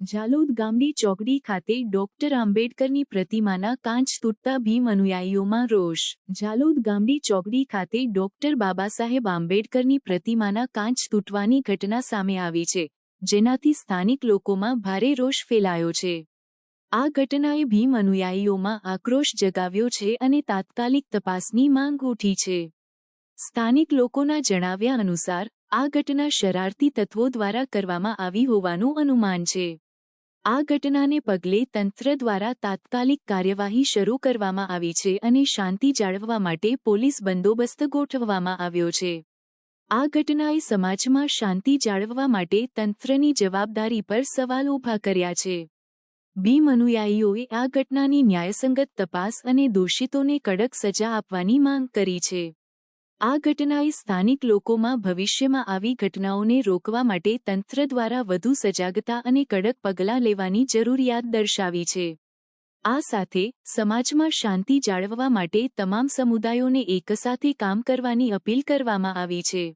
ઝાલોદ ગામડી ચોકડી ખાતે ડોક્ટર આંબેડકરની પ્રતિમાના કાંચ તૂટતા ભીમ અનુયાયીઓમાં રોષ. ઝાલોદ ગામડી ચોકડી ખાતે ડોક્ટર બાબાસાહેબ આંબેડકરની પ્રતિમાના કાંચ તૂટવાની ઘટના સામે આવી છે, જેનાથી સ્થાનિક લોકોમાં ભારે રોષ ફેલાયો છે. આ ઘટનાએ ભીમ અનુયાયીઓમાં આક્રોશ જગાવ્યો છે અને તાત્કાલિક તપાસની માંગ ઉઠી છે. સ્થાનિક લોકોના જણાવ્યા અનુસાર, આ ઘટના શરારતી તત્વો દ્વારા કરવામાં આવી હોવાનું અનુમાન છે. આ ઘટનાને પગલે તંત્ર દ્વારા તાત્કાલિક કાર્યવાહી શરૂ કરવામાં આવી છે અને શાંતિ જાળવવા માટે પોલીસ બંદોબસ્ત ગોઠવવામાં આવ્યો છે. આ ઘટનાએ સમાજમાં શાંતિ જાળવવા માટે તંત્રની જવાબદારી પર સવાલ ઊભા કર્યા છે. ભીમ અનુયાયીઓએ આ ઘટનાની ન્યાયસંગત તપાસ અને દોષિતોને કડક સજા આપવાની માંગ કરી છે. આ ઘટનાએ સ્થાનિક લોકોમાં ભવિષ્યમાં આવી ઘટનાઓને રોકવા માટે તંત્ર દ્વારા વધુ સજાગતા અને કડક પગલાં લેવાની જરૂરિયાત દર્શાવી છે. આ સાથે, સમાજમાં શાંતિ જાળવવા માટે તમામ સમુદાયોને એકસાથે કામ કરવાની અપીલ કરવામાં આવી છે.